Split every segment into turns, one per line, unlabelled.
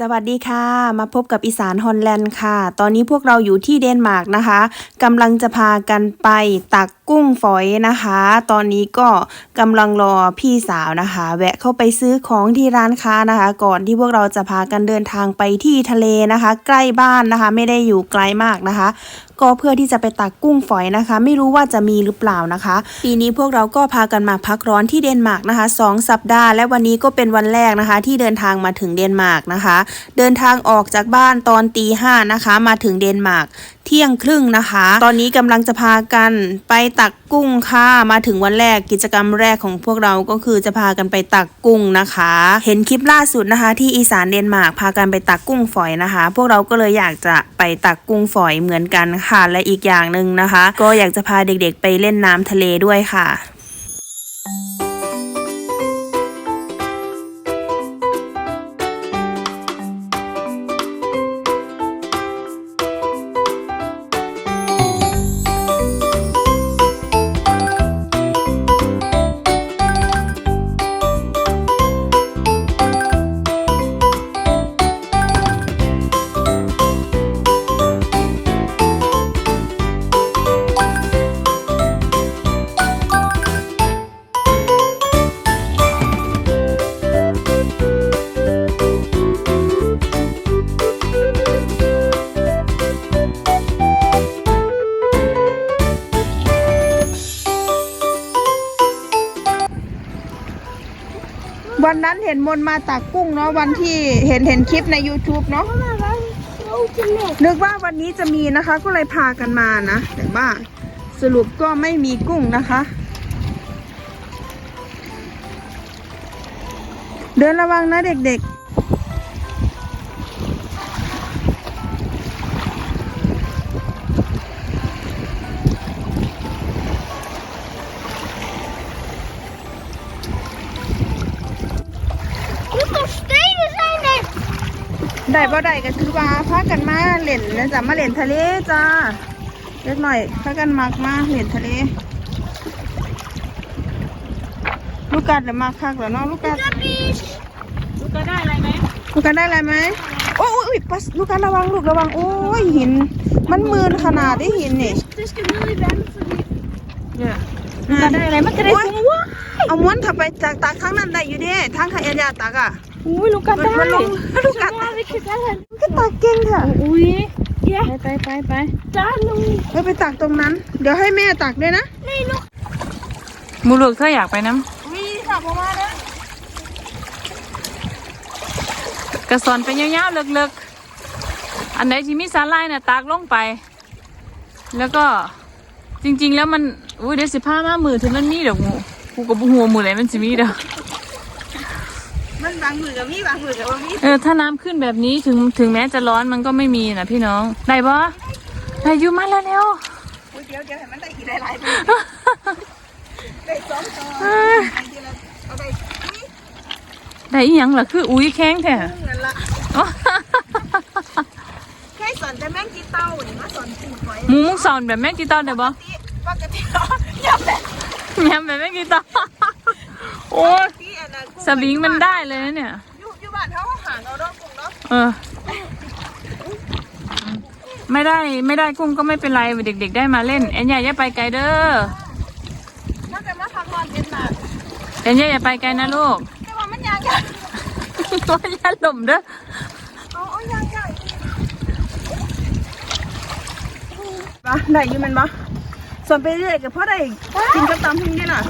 สวัสดีค่ะ มาพบกับอีสานฮอลแลนด์ค่ะ ตอนนี้พวกเราอยู่ที่เดนมาร์กนะคะกำลังจะพากันไปตักกุ้งฝอยนะคะ ตอนนี้ก็กำลังรอพี่สาวนะคะ แวะเข้าไปซื้อของที่ร้านค้านะคะ ก่อนที่พวกเราจะพากันเดินทางไปที่ทะเลนะคะ ใกล้บ้านนะคะ ไม่ได้อยู่ไกลมากนะคะก็เพื่อที่จะไปตักกุ้งฝอยนะคะ ไม่รู้ว่าจะมีหรือเปล่านะคะ ปีนี้พวกเราก็พากันมาพักร้อนที่เดนมาร์กนะคะสองสัปดาห์ และวันนี้ก็เป็นวันแรกนะคะ ที่เดินทางมาถึงเดนมาร์กนะคะ เดินทางออกจากบ้านตอนตีห้านะคะ มาถึงเดนมาร์ก เที่ยงครึ่งนะคะ ตอนนี้กำลังจะพากันไปตักกุ้งค่ะ มาถึงวันแรกกิจกรรมแรกของพวกเราก็คือจะพากันไปตักกุ้งนะคะ เห็นคลิปล่าสุดนะคะ ที่อีสานเดนมาร์กพากันไปตักกุ้งฝอยนะคะ พวกเราก็เลยอยากจะไปตักกุ้งฝอยเหมือนกันค่ะ และอีกอย่างหนึ่งนะคะ ก็อยากจะพาเด็กๆไปเล่นน้ำทะเลด้วยค่ะ เห็นมนมาตักกุ้งเนาะวันที่เห็นเห็นคลิปใน YouTube เนาะนึกว่าวันนี้จะมีนะคะก็เลยพากันมานะแต่ว่าสรุปก็ไม่มีกุ้งนะคะ เดินระวังนะเด็กๆ ได้บ่ได้ก็คือว่าพากันมาเล่นนะจ๊ะมาเล่นทะเลจ้าเล็กหน่อยพากันมักมาเล่นทะเล ลูกกัดเดี๋ยวมาคักแล้วเนาะลูกกัด
ลูกก็ได้อะไรไหม
ลูกกัดได้อะไรไหมโอ้ยอุ๊ยปัสลูกกัดระวังลูกระวังโอ้ยหิน มันมืนขนาดได้หินนี่
Het is really bad voor die.
เนี่ย
ลูกก็ได้อะไรมันจะได้
โอ้ย
กุ้งว้า
เอาม้วนขับไปจากตากทั้งนั้นได้อยู่เด้ทางขายยาตากอะ
อุ้ยลูกก็ได้
มันลงลูกกัด
ว้าวิคิดได้เลย
มันก็ตากเก่งเถอะ
อุ้ยเย้ไปไปไปจ้าลุง
เฮ้ยไปตากตรงนั้น เดี๋ยวให้แม่ตากด้วยนะ
นี่ลูก
มูลูกเธออยากไปน้
วิค่ะเพราะว่านะำ
กระสอนไปยาวๆเลิกๆ อันไหนที่มีสาลายน่ะตากลงไป แล้วก็จริงๆแล้วมัน อุ้ยเดี๋ยวสิผ้ามามือถึงมันมีดอกงูกูกับหัวมือไหนมันสิมีดอก
มัน บางมือกับมีบางมือกับว่ามี
เออถ้าน้ำขึ้นแบบนี้ถึงถึงแม้จะร้อนมันก็ไม่มีนะพี่น้อง ได้ปะได้อยูมาแล้วเร็ว
อุ๊ยเดี๋ยวเดี๋ยวให้มันได้อีกหลายๆมือได้สองตัว
เออ
ไอ้ที่เราเอาไปนี่
ได้อีหยังล่ะคืออุ้ยแข้งแท้
เงินละ
อ๋อ
แค่สอนแต่แม่งกีเต้านี่มาสอนปูหอย
หมูมุกสอนแบบแม่กีตาร์ได้ปะ
ปกติเนาะอย่าแบบ
ยำแบบแม่กีตาร์โอ้ย
ที่อั นนั้นกุ้
สวิงมันได้เลยนะเนี่ย
อยู่อยู่บ้านเขาห่างเอาดอกกุ้งเนาะ
เออ ไม่ได้ไม่ได้กุ้งก็ไม่เป็นไรเด็กๆ ได้มาเล่นแอนยาอย่าไปไกลเด้อ
ถ้าเกิดมาพักผ่อนเป็นแบบ
แอนยาอย่าไปไกลนะลูก
แต่ว่ามันยางยาง
ตัวอย่าหล่มเด้อ
เอาเอายางยางปะได้อยู่แมันปะสอนไปเรื่อยกับพ่อได้กินกับตำพึ่งนี่น่ะ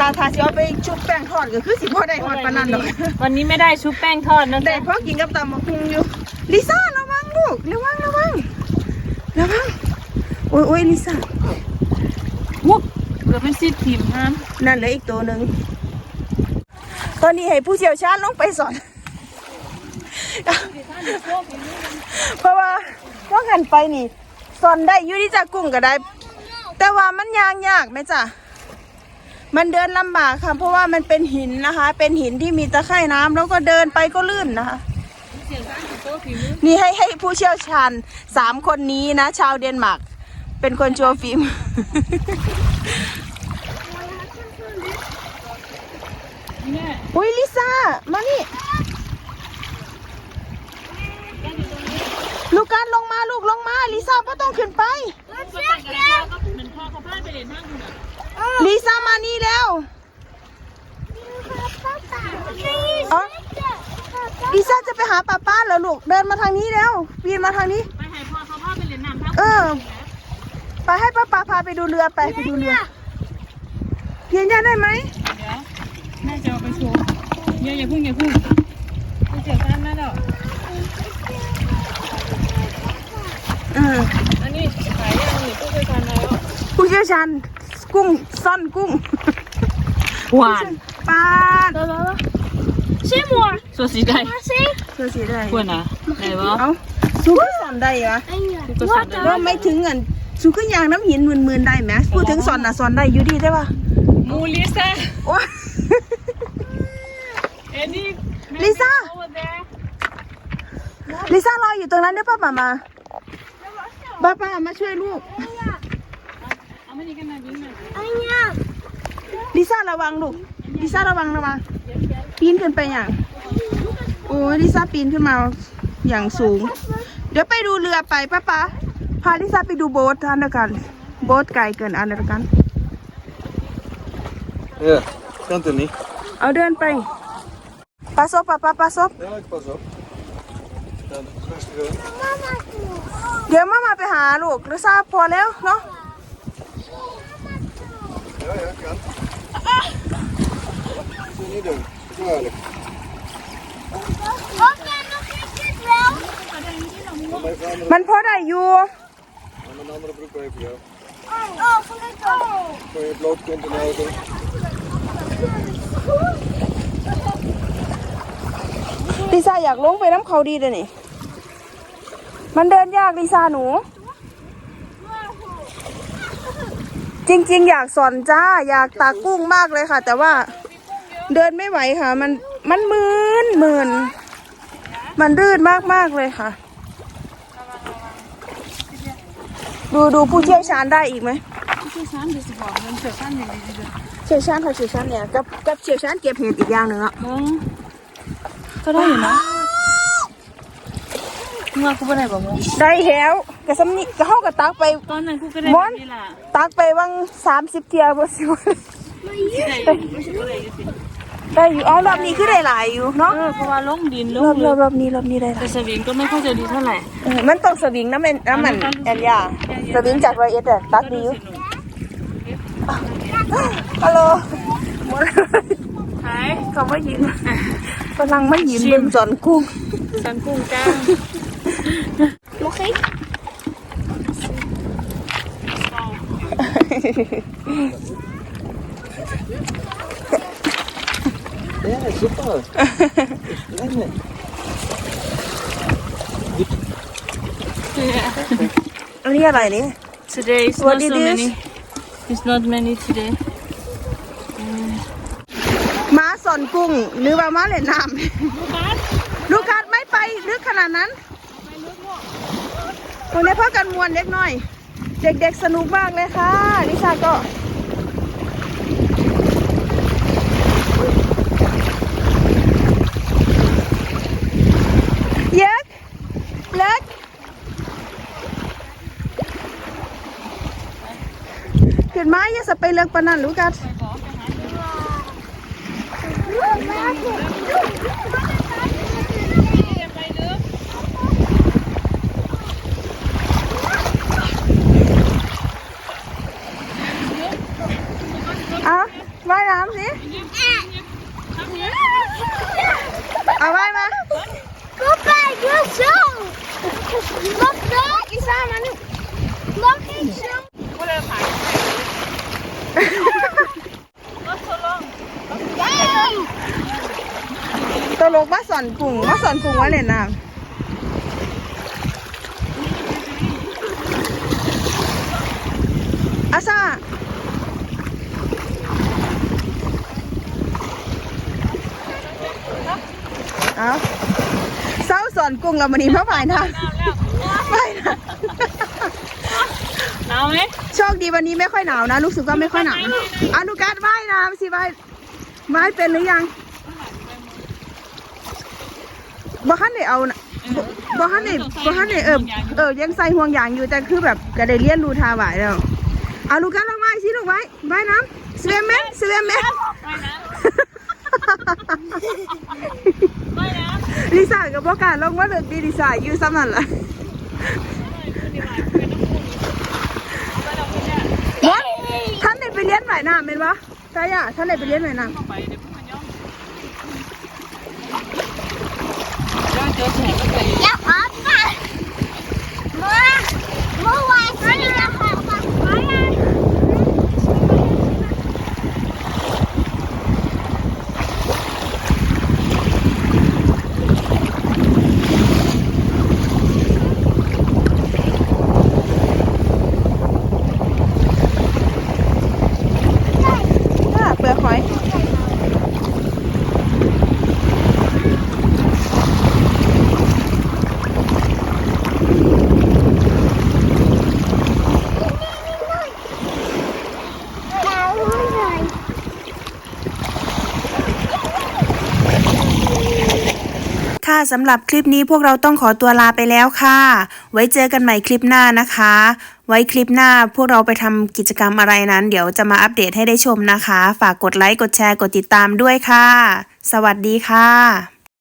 ถ้าถ้าสิเอาไปชุบแป้งทอดก็คือสิพ่อได้หอดปานนั้นดอก
วันนี้ไม่ได้ชุบแป้งทอดนะ
ได้พ่อกินกับตำบักหุ่งอยู่ ลิซ่าระวังลูกระวังระวังระวังโอ้ยโอ้ยลิซ่า
วุ๊บเกือบเป็นซีดทีมห้าม
นั่นเหลืออีกตัวหนึ่งตอนนี้ให้ผู้เชี่ยวชาญลงไปสอน เพราะว่าว่าหันไปนี่สอนได้อยู่ที่จากกุ้งก็ได้ แต่ว่ามันยางยากไหมจ๊ะมันเดินลำบากค่ะ เพราะว่ามันเป็นหินนะคะ เป็นหินที่มีตะไคร่น้ำแล้วก็เดินไปก็ลื่นนะคะนี่ให้ให้ผู้เชี่ยวชาญสามคนนี้นะ ชาวเดนมาร์กเป็นคนโชว์ฟิล์มอุ้ยลิซ่า มานี่ ลูกการลงมาลูกลงมา ลิซ่าก็ต้องขึ้นไป ลิซ่ามานี่แล้วอ๋อลิซ่าจะไปหาป้าป้าเหรอลูก เดินมาทางนี้แล้วปีนมาทางนี้
ไปให้พ่อเขาพาไปเล่นน้ำทั้ง
เออ ไปให้ป้าป้าพาไปดูเรือไปไปดูเรือเพียงได้ไหม
เดี๋ยวแม่จะเอาไปโชว์อย่าอย่าพึ่งอย่าพึ่งกูเจ็บกันนะเด้อ
อืม
อันนี้ขายยังนี่กูเคยทานแล้ว
ผู้เชี่ยวชาญกุ้งซ่อนกุ้ง
หวาน
ปลาด
C'est moi.
ส่วนสีใด
C'est.
เธอสีได้
ควรนะไหนวะ
เอ้าสูก็สอนได้เหรอ
กูก็สั่นได้
ว่าไม่ถึงเงินสูก็ยางน้ำหินหมื่นๆได้ไหมพูดถึงสอนน่ะสอนได้อยู่ดีได้ปะ
มูลิซ่า
โอ้ย
เอ็นนี่
ลิซ่า
over there
ลิซ่ารออยู่ตรงนั้นได้ป่ะป้ามาป้าป้ามาช่วยลูก ลิซ่าระวังลูกลิซ่าระวังระวังปีนขึ้นไปอย่าง โอ้ยลิซ่าปีนขึ้นมาอย่างสูง เดี๋ยวไปดูเรือไปป้าป้าพาลิซ่าไปดูโบ๊ทอันเดียวกัน โบ๊ทไกลเกินอันเดียวกัน
Ja, kan het niet.
เอาเดินไปปลาซบป้าป้าปลาซบ
Ja, ik pas op. Ja, rustig aan.
เดี๋ยวมามาไปหาลูกลิซ่าพอแล้วเนาะ
Ja, ja, kan. Dat moet je niet doen. Gevaarlijk.
Oké, nog niet wel.
Dan maar even andere,
มันพอได้อยู่
dan een andere broek even, ja.
Oh, gelukkig.
Voor je bloot komt in de auto.
ลิซ่าอยากลงไปน้ำเขาดีเลยนี่ มันเดินยากลิซ่าหนู จริง ๆ อยากสอนจ้า อยากตากกุ้งมากเลยค่ะ แต่ว่าเดินไม่ไหวค่ะ มันมันมืนมืนมันรืดมากมากๆเลยค่ะ ดูดูผู้เชี่ยวชาญได้อีกไหม
ชื่อฉันเดี๋ยวสิบอกมันเสือสั้นอย่างนี้เด้อ
เชี่ยวชาญค่ะเชี่ยวชาญเนี่ยกับกับเชี่ยวชาญเก็บเห็ดอีกอย่างหนึ่งอะ
มึงก็ได้อยู่นะมึงว่ากูไม่ได้บอกมึง
ได้แล้ว กระสำนีกระเข้ากับตักไป
ตอนนั้นกูก็ได้
ม
แบ
อน
บนี้ล่ะ
ตักไปวังสามสิบเทียบ่สิวะ
ได้ไม่ใช่อะไรสิ
ได้อยู่อ๋อรอบนี้คือได้หลายอยู่เนาะ
เออเพราะว่าลงดินล
รงอบ
เล
รอยบรอบนี้รอบนี้ได้หลา
แต่
ย
สวิงก็ไม่ค่อยจะดีเท่าไหร่
เออมันต้องสวิงน้ำมันน้ำมันแอนยาสวิงจากร้อยเอ็ดอะตักดีอยู่ฮัลโหลหมด
หาย
เขาไม่ยินกำลังไม่ยินเบิ่งจอนกุ้ง
สันกุ้งจ้า
Ja, super. Rennen.
อันนี้อะไรนี่
today is
What
not
it
so
is?
many it's not many today
ม้าสอนกุ้งหรือว่าม้าเล่นน้ำลูกกัดไม่ไปลึกขนาดนั้นตรงนี้พ่อกันมวนเล็กน้อย เด็กๆสนุกมากเลยค่ะลิซ่าก็เย็กเล็กเห็นไมอย่าสไปเลือกปนันลูกกัด เอาว่ายน้ำสิ เอาว่ายมา
Papa, doe zo. Mag dat? Is daar maar nu. Mag ik zo?
ตลกมาสอนกุ้งมาสอนกุ้งว่าเล่นน้ำอาซาเอาเศร้าสอนกุ้งเราวันนี้มาฝ่ายนะฝ่นะ
หนาวไหม
โชคดีวันนี้ไม่ค่อยหนาวนะรู้สึกว่าไม่ค่อยหนาวนะอนุการว่ายน้ำสิว่ายว่ายเป็นหรือยังบ่คันได้เอาน่ะบ่บ่คันได้บ่คันได้เออเออยังใส่ห่วงยางอยู่แต่คือแบบก็ได้เรียนรู้ท่าไหวแล้วเอาลูกกันลงมาสิลูกไว้ว่ายน้ำสวีมแมนสวีมแมน
ไม่นะ
ลิซ่ากับบ่กล้าลงมาเลยดีลิซ่าอยู่ซ้ำนั่นล่ะ มดท่านได้ไปเรียนว่ายน้ำเป็นปะใช่อะท่านได้ไปเรียนว่ายน้ำ
ไปเดี๋ยวพวกมันย่อมย่อเจอแฉกก็ใจ
อย่าพับมาเมื่อเมื่อวานฉันจะพับมาไว้อะ
อ่าเปลือกหอย
เอาเลย
ค่ะสำหรับคลิปนี้พวกเราต้องขอตัวลาไปแล้วค่ะ ไว้เจอกันใหม่คลิปหน้านะคะ ไว้คลิปหน้าพวกเราไปทำกิจกรรมอะไรนั้น เดี๋ยวจะมาอัปเดตให้ได้ชมนะคะ ฝากกดไลค์กดแชร์กดติดตามด้วยค่ะ สวัสดีค่ะ